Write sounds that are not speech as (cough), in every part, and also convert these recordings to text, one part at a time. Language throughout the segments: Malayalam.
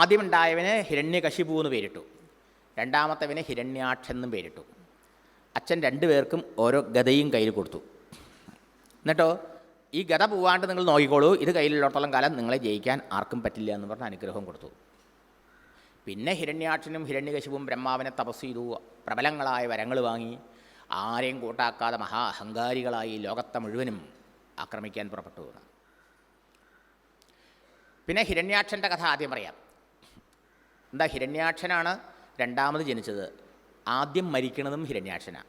ആദ്യമുണ്ടായവന് ഹിരണ്യകശിപു എന്ന് പേരിട്ടു. രണ്ടാമത്തവന് ഹിരണ്യാക്ഷൻ എന്നും പേരിട്ടു. അച്ഛൻ രണ്ടുപേർക്കും ഓരോ ഗതയും കയ്യിൽ കൊടുത്തു. എന്നിട്ടോ ഈ ഗത പോവാണ്ട് നിങ്ങൾ നോക്കിക്കോളൂ. ഇത് കയ്യിലുള്ളിടത്തോളം കാലം നിങ്ങളെ ജയിക്കാൻ ആർക്കും പറ്റില്ല എന്ന് പറഞ്ഞ അനുഗ്രഹം കൊടുത്തു. പിന്നെ ഹിരണ്യാക്ഷനും ഹിരണ്യകശിപും ബ്രഹ്മാവിനെ തപസ് ചെയ്തു. പ്രബലങ്ങളായ വരങ്ങൾ വാങ്ങി. ആരെയും കൂട്ടാക്കാതെ മഹാ അഹങ്കാരികളായി ലോകത്തെ മുഴുവനും ആക്രമിക്കാൻ പുറപ്പെട്ടു പിന്നെ ഹിരണ്യാക്ഷന്റെ കഥ ആദ്യം പറയാം. എന്താ ഹിരണ്യാക്ഷനാണ് രണ്ടാമത് ജനിച്ചത്? ആദ്യം മരിക്കണതും ഹിരണ്യാക്ഷനാണ്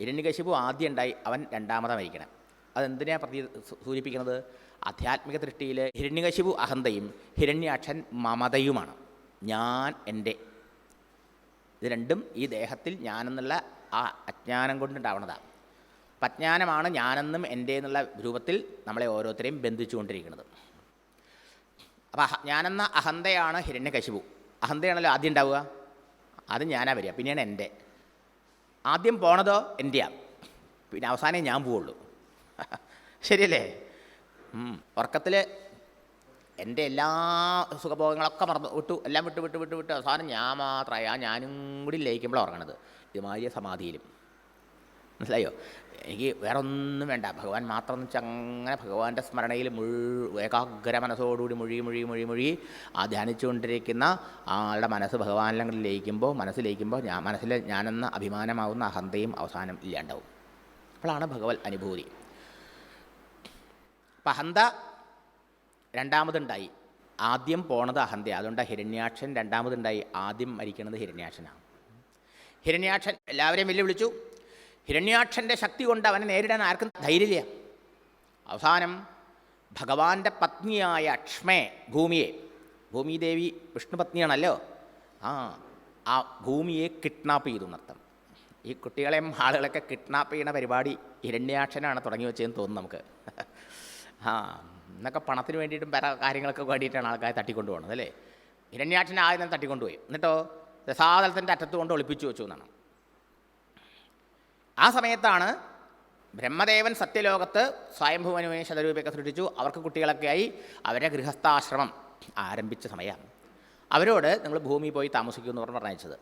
ഹിരണ്യകശിപു ആദ്യം ഉണ്ടായി അവൻ രണ്ടാമതാണ് മരിക്കണം. അതെന്തിനാണ് പ്രതി സൂചിപ്പിക്കുന്നത് ആധ്യാത്മിക ദൃഷ്ടിയിൽ ഹിരണ്യകശിപു അഹന്തയും ഹിരണ്യാക്ഷൻ മമതയുമാണ്. ഞാൻ എന്റെ. ഇത് രണ്ടും ഈ ദേഹത്തിൽ ഞാനെന്നുള്ള ആ അജ്ഞാനം കൊണ്ടുണ്ടാവണതാണ് അപ്പം ഞാനെന്നും എന്റെ എന്നുള്ള രൂപത്തിൽ നമ്മളെ ഓരോരുത്തരെയും ബന്ധിച്ചുകൊണ്ടിരിക്കുന്നത് അപ്പോൾ ഞാനെന്ന അഹന്തയാണ് ഹിരണ്യകശിപു അഹന്തയാണല്ലോ ആദ്യം ഉണ്ടാവുക? അത് ഞാനാ വരിക. പിന്നെയാണ് എന്റെ. ആദ്യം പോണതോ എന്റെയാണ് പിന്നെ അവസാനം ഞാൻ പോവുള്ളൂ. (laughs) ശരിയല്ലേ? ഉറക്കത്തിൽ എന്റെ എല്ലാ സുഖഭോഗങ്ങളൊക്കെ മറന്നു വിട്ടു. എല്ലാം വിട്ട് വിട്ട് വിട്ട് വിട്ട്. അവസാനം ഞാൻ മാത്രമായി ആ ഞാനും കൂടി ലയിക്കുമ്പോഴാണ് ഉറങ്ങണത്. ഇതുമാതിരി സമാധിയിലും. മനസ്സിലായോ? എനിക്ക് വേറെ ഒന്നും വേണ്ട. ഭഗവാൻ മാത്രം എന്ന് വെച്ചാൽ അങ്ങനെ ഭഗവാന്റെ സ്മരണയിൽ മുഴു ഏകാഗ്ര മനസ്സോടുകൂടി മുഴി മുഴി മുഴി മുഴി ആ ധ്യാനിച്ചുകൊണ്ടിരിക്കുന്ന ആളുടെ മനസ്സ് ഭഗവാനിലങ്ങളിൽ ലയിക്കുമ്പോൾ മനസ്സ് ലയിക്കുമ്പോൾ ഞാൻ മനസ്സിൽ ഞാനെന്ന അഭിമാനമാവുന്ന അഹന്തയും അവസാനം ഇല്ലാണ്ടാവും. അപ്പോഴാണ് ഭഗവത് അനുഭൂതി. അപ്പം അഹന്ത രണ്ടാമതുണ്ടായി. ആദ്യം പോണത് അഹന്ത അതുകൊണ്ട് ഹിരണ്യാക്ഷൻ രണ്ടാമതുണ്ടായി. ആദ്യം മരിക്കുന്നത് ഹിരണ്യാക്ഷനാണ്. ഹിരണ്യാക്ഷൻ എല്ലാവരെയും വെല്ലുവിളിച്ചു. ഹിരണ്യാക്ഷന്റെ ശക്തി കൊണ്ട് അവനെ നേരിടാൻ ആർക്കും ധൈര്യമില്ല. അവസാനം ഭഗവാന്റെ പത്നിയായ അക്ഷ്മേ ഭൂമിയെ ഭൂമിദേവി വിഷ്ണുപത്നിയാണല്ലോ ആ ആ ഭൂമിയെ കിഡ്നാപ്പ് ചെയ്തു എന്നർത്ഥം. ഈ കുട്ടികളെയും ആളുകളൊക്കെ കിഡ്നാപ്പ് ചെയ്യുന്ന പരിപാടി ഹിരണ്യാക്ഷനാണ് തുടങ്ങി വെച്ചതെന്ന് തോന്നുന്നു നമുക്ക്. ആ എന്നൊക്കെ പണത്തിന് വേണ്ടിയിട്ടും പല കാര്യങ്ങളൊക്കെ വേണ്ടിയിട്ടാണ് ആൾക്കാരെ തട്ടിക്കൊണ്ടു പോകുന്നത് അല്ലേ? ഹിരണ്യാക്ഷനെ ആദ്യം തട്ടിക്കൊണ്ടുപോയി. എന്നിട്ടോ രസാതലത്തിന്റെ അറ്റത്ത് കൊണ്ട് ഒളിപ്പിച്ചു വെച്ചു എന്നാണ്. ആ സമയത്താണ് ബ്രഹ്മദേവൻ സത്യലോകത്ത് സ്വയംഭുവനുവിനെ ശതരൂപയൊക്കെ സൃഷ്ടിച്ചു. അവർക്ക് കുട്ടികളൊക്കെ ആയി അവരെ ഗൃഹസ്ഥാശ്രമം ആരംഭിച്ച സമയമാണ്. അവരോട് നിങ്ങൾ ഭൂമി പോയി താമസിക്കൂ എന്ന് പറഞ്ഞ് പറഞ്ഞയച്ചത്.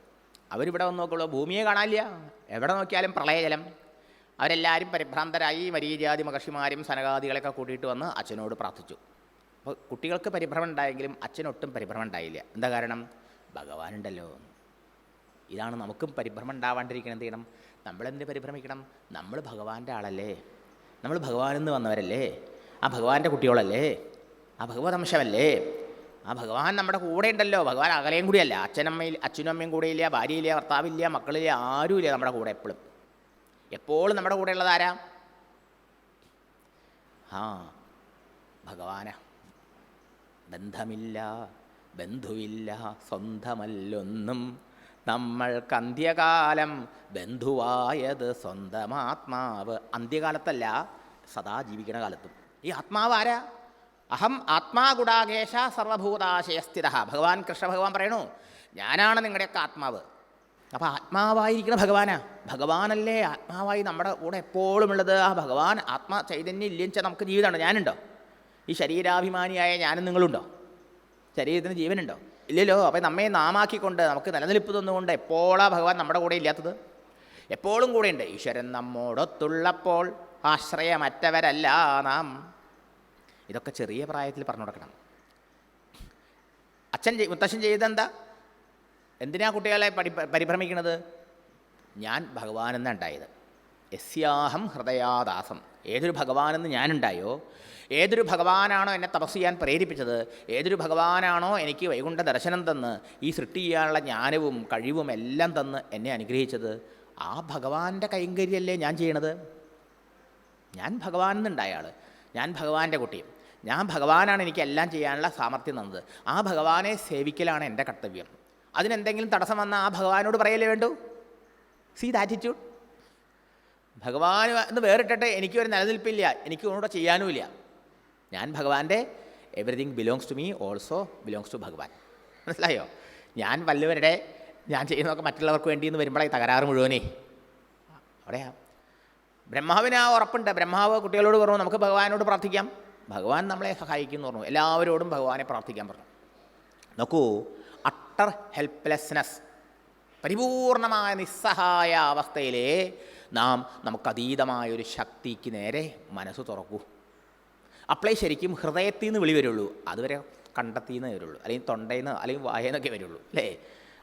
അവരിവിടെ വന്ന് നോക്കുള്ളൂ ഭൂമിയെ കാണാനില്ല. എവിടെ നോക്കിയാലും പ്രളയജലം. അവരെല്ലാവരും പരിഭ്രാന്തരായി മരീചാതി മഹർഷിമാരും സനകാദികളൊക്കെ കൂട്ടിയിട്ട് വന്ന് അച്ഛനോട് പ്രാർത്ഥിച്ചു. അപ്പോൾ കുട്ടികൾക്ക് പരിഭ്രമം ഉണ്ടായെങ്കിലും അച്ഛനൊട്ടും പരിഭ്രമം ഉണ്ടായില്ല. എന്താ കാരണം? ഭഗവാനുണ്ടല്ലോ. ഇതാണ് നമുക്കും പരിഭ്രമം ഉണ്ടാവാണ്ടിരിക്കണം എന്ത് ചെയ്യണം. നമ്മളെന്ത് പരിഭ്രമിക്കണം? നമ്മൾ ഭഗവാന്റെ ആളല്ലേ? നമ്മൾ ഭഗവാനിൽ നിന്ന് വന്നവരല്ലേ? ആ ഭഗവാന്റെ കുട്ടികളല്ലേ ആ ഭഗവത് അംശമല്ലേ? ആ ഭഗവാൻ നമ്മുടെ കൂടെ ഉണ്ടല്ലോ. ഭഗവാൻ അകലെയും കൂടിയല്ല. അച്ഛനമ്മയിൽ അച്ഛനും അമ്മയും കൂടെയില്ല ഭാര്യയില്ല ഭർത്താവില്ല മക്കളില്ല ആരുമില്ല നമ്മുടെ കൂടെ എപ്പോഴും എപ്പോഴും നമ്മുടെ കൂടെ ഉള്ളത് ആരാ? ആ ഭഗവാന. ബന്ധമില്ല ബന്ധുവില്ല സ്വന്തമല്ലൊന്നും നമ്മൾക്ക് അന്ത്യകാലം ബന്ധുവായത് സ്വന്തം ആത്മാവ് അന്ത്യകാലത്തല്ല സദാ ജീവിക്കുന്ന കാലത്തും. ഈ ആത്മാവ് ആരാ? അഹം ആത്മാ ഗുഡാകേശ സർവഭൂതാശയസ്ഥിത ഭഗവാൻ കൃഷ്ണ ഭഗവാൻ പറയണു ഞാനാണ് നിങ്ങളുടെയൊക്കെ ആത്മാവ്. അപ്പോൾ ആത്മാവായിരിക്കണ ഭഗവാനാ? ഭഗവാനല്ലേ ആത്മാവായി നമ്മുടെ കൂടെ എപ്പോഴും ഉള്ളത് ആ ഭഗവാൻ ആത്മാ ചൈതന്യം ഇല്ലെന്ന് നമുക്ക് ജീവിതമുണ്ടോ? ഞാനുണ്ടോ? ഈ ശരീരാഭിമാനിയായ ഞാനും നിങ്ങളുണ്ടോ? ശരീരത്തിന് ജീവനുണ്ടോ? ഇല്ലല്ലോ. അപ്പം നമ്മെ നാമാക്കിക്കൊണ്ട് നമുക്ക് നിലനിൽപ്പ് തന്നുകൊണ്ട് എപ്പോഴാ ഭഗവാൻ നമ്മുടെ കൂടെ ഇല്ലാത്തത്? എപ്പോഴും കൂടെ കൂടെയുണ്ട് ഈശ്വരൻ നമ്മോടൊത്തുള്ളപ്പോൾ ആശ്രയമറ്റവരല്ല നാം. ഇതൊക്കെ ചെറിയ പ്രായത്തിൽ പറഞ്ഞു കൊടുക്കണം. അച്ഛൻ മുത്തശ്ശൻ ചെയ്തെന്താ എന്തിനാ കുട്ടികളെ പഠി പരിഭ്രമിക്കുന്നത്? ഞാൻ ഭഗവാനെന്നുണ്ടായത് യസ്യാഹം ഹൃദയാദാസം. ഏതൊരു ഭഗവാനെന്ന് ഞാനുണ്ടായോ? ഏതൊരു ഭഗവാനാണോ എന്നെ തപസ് ചെയ്യാൻ പ്രേരിപ്പിച്ചത്? ഏതൊരു ഭഗവാനാണോ എനിക്ക് വൈകുണ്ഠ ദർശനം തന്ന് ഈ സൃഷ്ടി ചെയ്യാനുള്ള ജ്ഞാനവും കഴിവും എല്ലാം തന്ന് എന്നെ അനുഗ്രഹിച്ചത്? ആ ഭഗവാന്റെ കൈങ്കര്യല്ലേ ഞാൻ ചെയ്യണത്? ഞാൻ ഭഗവാൻ എന്നുണ്ടായ ആൾ ഞാൻ ഭഗവാന്റെ കുട്ടി. ഞാൻ ഭഗവാനാണ് എനിക്ക് എല്ലാം ചെയ്യാനുള്ള സാമർഥ്യം തന്നത്. ആ ഭഗവാനെ സേവിക്കലാണ് എന്റെ കർത്തവ്യം. അതിനെന്തെങ്കിലും തടസ്സം വന്നാൽ ആ ഭഗവാനോട് പറയല്ലേ വേണ്ടു? സീ ദാറ്റിറ്റ്യൂഡ് ഭഗവാൻ എന്ന് വേറിട്ടിട്ട് എനിക്കൊരു നിലനിൽപ്പില്ല എനിക്ക് ഒന്നുകൂടെ ചെയ്യാനുമില്ല. ഞാൻ ഭഗവാന്റെ everything belongs to me also belongs to ഭഗവാൻ. മനസ്സിലായോ? ഞാൻ വല്ലവരുടെ ഞാൻ ചെയ്യുന്നതൊക്കെ മറ്റുള്ളവർക്ക് വേണ്ടി എന്ന് വരുമ്പോഴേ തകരാറ് മുഴുവനേ. അവിടെയാ. ബ്രഹ്മാവിന് ആ ഉറപ്പുണ്ട്. ബ്രഹ്മാവ് കുട്ടികളോട് പറഞ്ഞു നമുക്ക് ഭഗവാനോട് പ്രാർത്ഥിക്കാം. ഭഗവാൻ നമ്മളെ സഹായിക്കും എന്ന് പറഞ്ഞു. എല്ലാവരോടും ഭഗവാനെ പ്രാർത്ഥിക്കാൻ പറഞ്ഞു. നോക്കൂ അട്ടർ ഹെൽപ്ലെസ്നെസ് പരിപൂർണമായ നിസ്സഹായ അവസ്ഥയിലേ നാം നമുക്കതീതമായൊരു ശക്തിക്ക് നേരെ മനസ്സ് തുറക്കൂ. അപ്പോഴേ ശരിക്കും ഹൃദയത്തിൽ നിന്ന് വിളി വരുള്ളൂ. അതുവരെ കണ്ടെത്തിൽ നിന്ന് വരുള്ളൂ. അല്ലെങ്കിൽ തൊണ്ടയിൽ നിന്ന് അല്ലെങ്കിൽ വായയിൽ നിന്നൊക്കെ വരുള്ളൂ. അല്ലേ?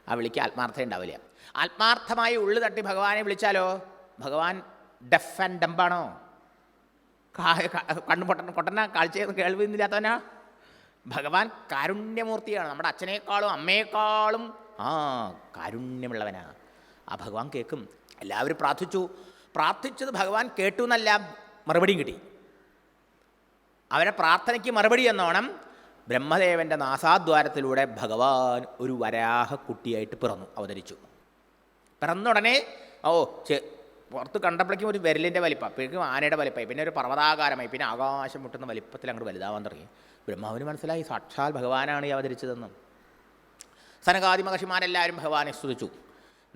ആ വിളിക്ക് ആത്മാർത്ഥത ഉണ്ടാവില്ല. ആത്മാർത്ഥമായി ഉള്ളു തട്ടി ഭഗവാനെ വിളിച്ചാലോ? ഭഗവാൻ ഡെഫ് ആൻഡ് ഡംബാണോ കണ്ണു പൊട്ടൻ പൊട്ടന? കാഴ്ച കേൾവിന്നില്ലാത്തവനാ ഭഗവാൻ കാരുണ്യമൂർത്തിയാണ്. നമ്മുടെ അച്ഛനേക്കാളും അമ്മയെക്കാളും ആ കാരുണ്യമുള്ളവനാ. ആ ഭഗവാൻ കേൾക്കും. എല്ലാവരും പ്രാർത്ഥിച്ചു. പ്രാർത്ഥിച്ചത് ഭഗവാൻ കേട്ടു എന്നല്ല മറുപടിയും കിട്ടി. അവരെ പ്രാർത്ഥനയ്ക്ക് മറുപടി എന്നോണം ബ്രഹ്മദേവന്റെ നാസാദ്വാരത്തിലൂടെ ഭഗവാൻ ഒരു വരാഹ കുട്ടിയായിട്ട് പിറന്നു അവതരിച്ചു. പിറന്നുടനെ ഓ പുറത്ത് കണ്ടപ്പോഴേക്കും ഒരു വിരലിന്റെ വലിപ്പം അപ്പോഴേക്കും ആനയുടെ വലിപ്പമായി പിന്നെ ഒരു പർവതാകാരമായി പിന്നെ ആകാശം മുട്ടുന്ന വലിപ്പത്തിൽ അങ്ങോട്ട് വലുതാവാൻ തുടങ്ങി. ബ്രഹ്മാവിന് മനസ്സിലായി സാക്ഷാൽ ഭഗവാനാണ് ഈ അവതരിച്ചതെന്നും. സനകാദി മഹർഷിമാരെല്ലാവരും ഭഗവാനെ സ്തുതിച്ചു.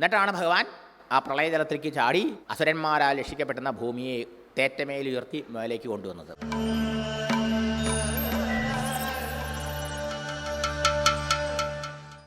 എന്നിട്ടാണ് ഭഗവാൻ ആ പ്രളയജലത്തിലേക്ക് ചാടി അസുരന്മാരാൽ രക്ഷിക്കപ്പെടുന്ന ഭൂമിയെ തേറ്റമേലുയർത്തി മേലേക്ക് കൊണ്ടുവന്നത്.